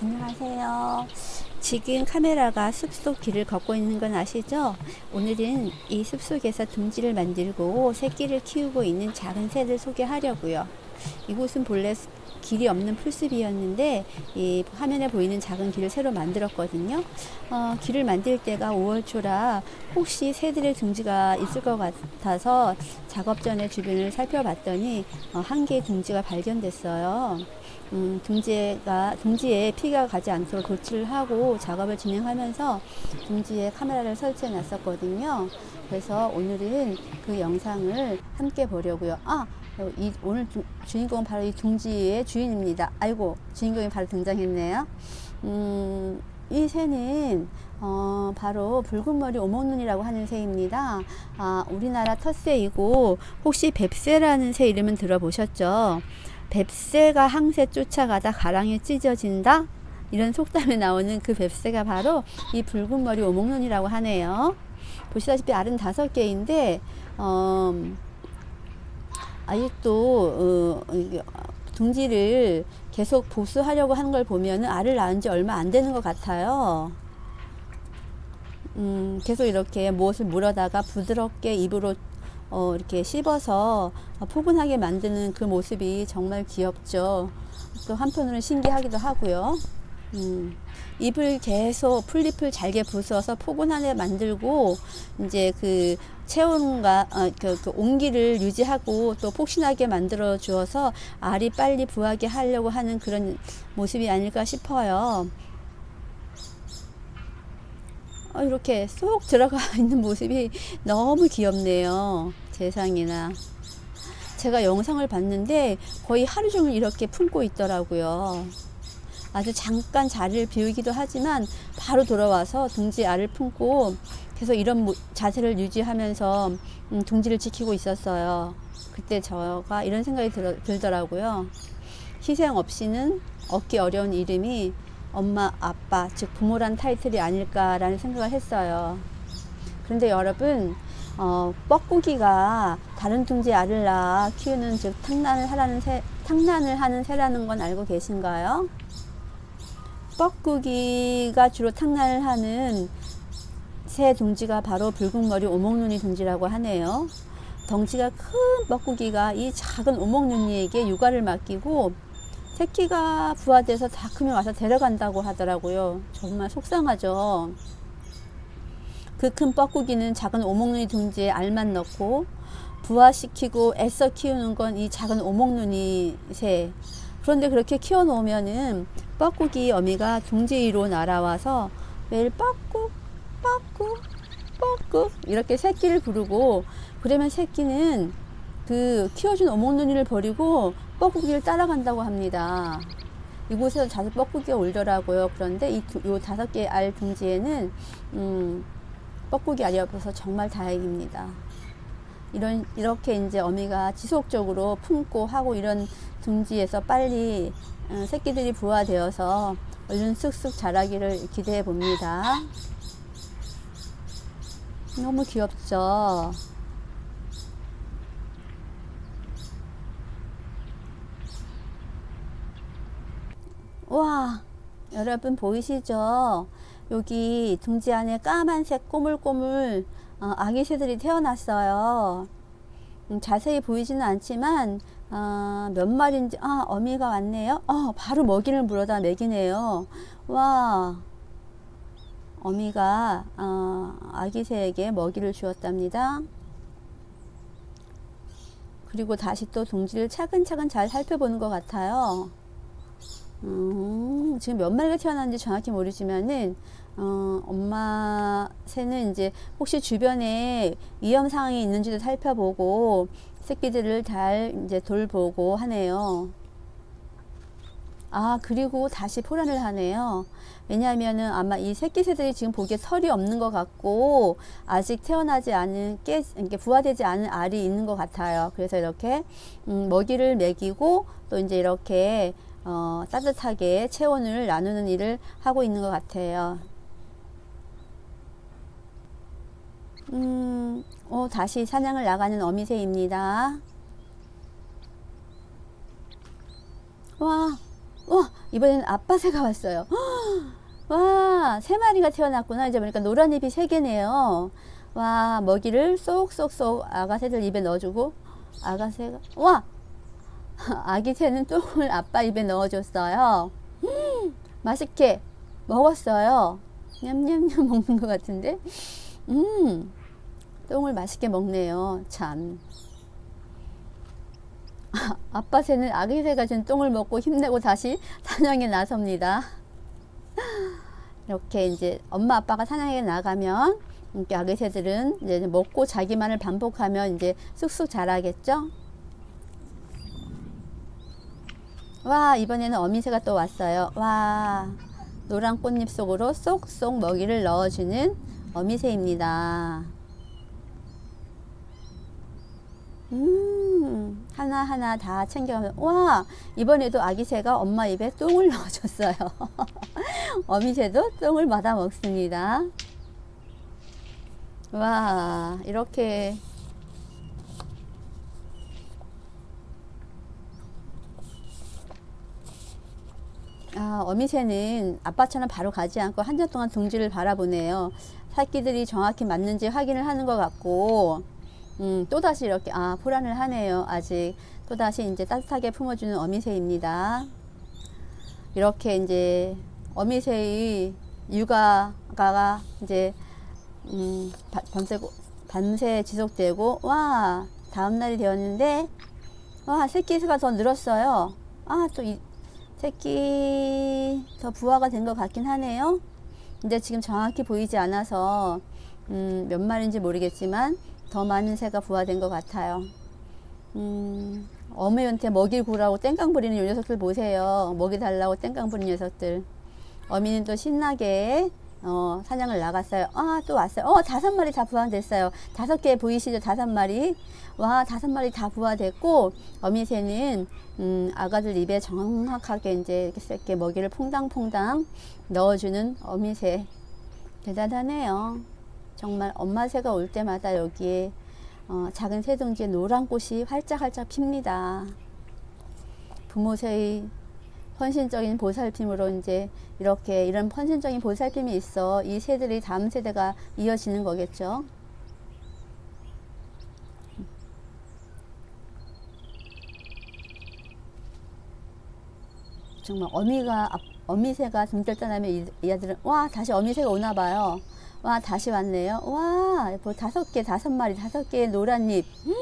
안녕하세요. 지금 카메라가 숲속 길을 걷고 있는 건 아시죠? 오늘은 이 숲속에서 둥지를 만들고 새끼를 키우고 있는 작은 새를 소개하려고요. 이곳은 본래 수- 길이 없는 풀숲이었는데 이 화면에 보이는 작은 길을 새로 만들었거든요. 어, 길을 만들 때가 5월 초라 혹시 새들의 둥지가 있을 것 같아서 작업 전에 주변을 살펴봤더니 어, 한 개의 둥지가 발견됐어요. 음, 둥지가 둥지에 피가 가지 않도록 조치를 하고 작업을 진행하면서 둥지에 카메라를 설치해 놨었거든요. 그래서 오늘은 그 영상을 함께 보려고요. 아, 어, 이 오늘 주, 주인공은 바로 이 둥지의 주인입니다. 아이고, 주인공이 바로 등장했네요. 음, 이 새는 어, 바로 붉은 머리 오목눈이라고 하는 새입니다. 아, 우리나라 텃새이고 혹시 뱁새라는 새 이름은 들어보셨죠? 뱁새가 항새 쫓아가다 가랑이 찢어진다? 이런 속담에 나오는 그 뱁새가 바로 이 붉은 머리 오목눈이라고 하네요. 보시다시피 알은 다섯 개인데, 어, 아직도, 어, 둥지를 계속 보수하려고 하는 걸 보면은 알을 낳은 지 얼마 안 되는 것 같아요. 음, 계속 이렇게 무엇을 물어다가 부드럽게 입으로 어, 이렇게 씹어서 포근하게 만드는 그 모습이 정말 귀엽죠. 또 한편으로는 신기하기도 하고요. 음, 잎을 계속 풀잎을 잘게 부숴서 포근하게 만들고 이제 그 체온과 어, 그, 그 온기를 유지하고 또 폭신하게 만들어 주어서 알이 빨리 부하게 하려고 하는 그런 모습이 아닐까 싶어요. 어, 이렇게 쏙 들어가 있는 모습이 너무 귀엽네요. 세상에나. 제가 영상을 봤는데 거의 하루 종일 이렇게 품고 있더라고요. 아주 잠깐 자리를 비우기도 하지만 바로 돌아와서 둥지 알을 품고 계속 이런 모- 자세를 유지하면서 음, 둥지를 지키고 있었어요. 그때 저가 이런 생각이 들, 들더라고요. 희생 없이는 얻기 어려운 이름이 엄마, 아빠, 즉 부모란 타이틀이 아닐까라는 생각을 했어요. 그런데 여러분, 어, 뻐꾸기가 다른 둥지 알을 낳아 키우는 즉 탕란을 하라는 새, 탕란을 하는 새라는 건 알고 계신가요? 뻐꾸기가 주로 탕란을 하는 새 둥지가 바로 붉은 머리 오목눈이 둥지라고 하네요. 덩치가 큰 뻐꾸기가 이 작은 오목눈이에게 육아를 맡기고 새끼가 부화돼서 다 크면 와서 데려간다고 하더라고요. 정말 속상하죠. 그 큰 뻐꾸기는 작은 오목눈이 둥지에 알만 넣고 부화시키고 애써 키우는 건 이 작은 오목눈이 새. 그런데 그렇게 키워놓으면은 뻐꾸기 어미가 둥지 위로 날아와서 매일 뻐꾸 뻐꾸 뻐꾸 이렇게 새끼를 부르고 그러면 새끼는 그 키워준 오목눈이를 버리고 뻐꾸기를 따라간다고 합니다. 이곳에서 자주 뻐꾸기가 울더라고요. 그런데 이요 다섯 개알 둥지에는 음, 뻐꾸기 알이 없어서 정말 다행입니다. 이런 이렇게 이제 어미가 지속적으로 품고 하고 이런 둥지에서 빨리 어, 새끼들이 부화되어서 얼른 쑥쑥 자라기를 기대해 봅니다. 너무 귀엽죠? 와, 여러분 보이시죠? 여기 둥지 안에 까만색 꼬물꼬물 어, 아기 새들이 태어났어요. 음, 자세히 보이지는 않지만 어, 몇 마리인지 아 어미가 왔네요. 어, 바로 먹이를 물어다 먹이네요. 와, 어미가 어, 아기 새에게 먹이를 주었답니다. 그리고 다시 또 둥지를 차근차근 잘 살펴보는 것 같아요. 음, 지금 몇 마리가 태어났는지 정확히 모르지만은 어, 엄마 새는 이제 혹시 주변에 위험 상황이 있는지도 살펴보고 새끼들을 잘 이제 돌보고 하네요. 아, 그리고 다시 포란을 하네요. 왜냐하면은 아마 이 새끼 새들이 지금 보기에 설이 없는 것 같고 아직 태어나지 않은 깨, 이렇게 부화되지 않은 알이 있는 것 같아요. 그래서 이렇게 음, 먹이를 먹이고 또 이제 이렇게 어, 따뜻하게 체온을 나누는 일을 하고 있는 것 같아요. 음, 어, 다시 사냥을 나가는 어미새입니다. 와, 와, 이번에는 아빠 새가 왔어요. 와, 세 마리가 태어났구나. 이제 보니까 노란 잎이 세 개네요. 와, 먹이를 쏙쏙쏙 아가 새들 입에 넣어주고, 아가 새가, 와! 아기 새는 똥을 아빠 입에 넣어줬어요. 음, 맛있게 먹었어요. 냠냠냠 먹는 것 같은데? 음, 똥을 맛있게 먹네요. 참. 아, 아빠 새는 아기 새가 준 똥을 먹고 힘내고 다시 사냥에 나섭니다. 이렇게 이제 엄마 아빠가 사냥에 나가면 이렇게 아기 새들은 이제 먹고 자기만을 반복하면 이제 쑥쑥 자라겠죠. 와 이번에는 어미새가 또 왔어요. 와 노란 꽃잎 속으로 쏙쏙 먹이를 넣어주는 어미새입니다. 음, 하나하나 다 챙겨가면, 와, 이번에도 아기새가 엄마 입에 똥을 넣어줬어요. 어미새도 똥을 받아 먹습니다. 와, 이렇게. 아, 어미새는 아빠처럼 바로 가지 않고 한달 동안 둥지를 바라보네요. 새끼들이 정확히 맞는지 확인을 하는 것 같고, 음, 또다시 이렇게, 아, 포란을 하네요. 아직. 또다시 이제 따뜻하게 품어주는 어미새입니다. 이렇게 이제 어미새의 육아가 이제, 음, 바- 밤새, 밤새 지속되고, 와, 다음 날이 되었는데, 와, 새끼 수가 더 늘었어요. 아, 또 이, 새끼 더 부화가 된 것 같긴 하네요. 근데 지금 정확히 보이지 않아서, 음, 몇 마리인지 모르겠지만, 더 많은 새가 부화된 것 같아요. 음, 어미한테 먹이 구라고 땡깡 부리는 이 녀석들 보세요. 먹이 달라고 땡깡 부리는 녀석들. 어미는 또 신나게 어, 사냥을 나갔어요. 아, 또 왔어요. 어, 다섯 마리 다 부화됐어요. 다섯 개 보이시죠? 다섯 마리. 와, 다섯 마리 다 부화됐고, 어미새는, 음, 아가들 입에 정확하게 이제 이렇게 먹이를 퐁당퐁당 넣어주는 어미새. 대단하네요. 정말 엄마 새가 올 때마다 여기에 어, 작은 새둥지에 노란 꽃이 활짝활짝 핍니다. 부모 새의 헌신적인 보살핌으로 이제 이렇게 이런 헌신적인 보살핌이 있어 이 새들이 다음 세대가 이어지는 거겠죠. 정말 어미가 앞- 어미새가 등들 떠나면 이, 이 아들은 와 다시 어미새가 오나 봐요. 와 다시 왔네요. 와 뭐 다섯 개 다섯 마리 다섯 개의 노란 잎. 음,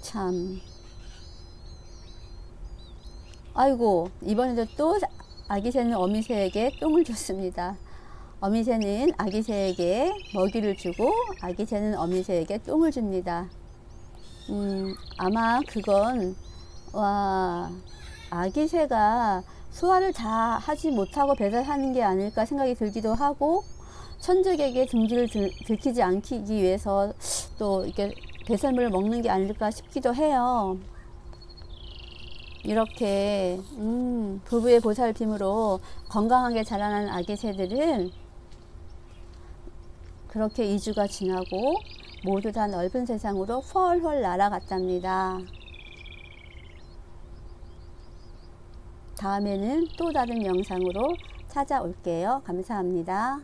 참. 아이고 이번에도 또 아기 새는 어미 새에게 똥을 줬습니다. 어미 새는 아기 새에게 먹이를 주고 아기 새는 어미 새에게 똥을 줍니다. 음, 아마 그건 와 아기 새가 소화를 다 하지 못하고 배설하는 게 아닐까 생각이 들기도 하고 천적에게 둥지를 들, 들키지 않기 위해서 또 이렇게 배설물을 먹는 게 아닐까 싶기도 해요. 이렇게 음, 부부의 보살핌으로 건강하게 자라난 아기 새들은 그렇게 2주가 지나고 모두 다 넓은 세상으로 훨훨 날아갔답니다. 다음에는 또 다른 영상으로 찾아올게요. 감사합니다.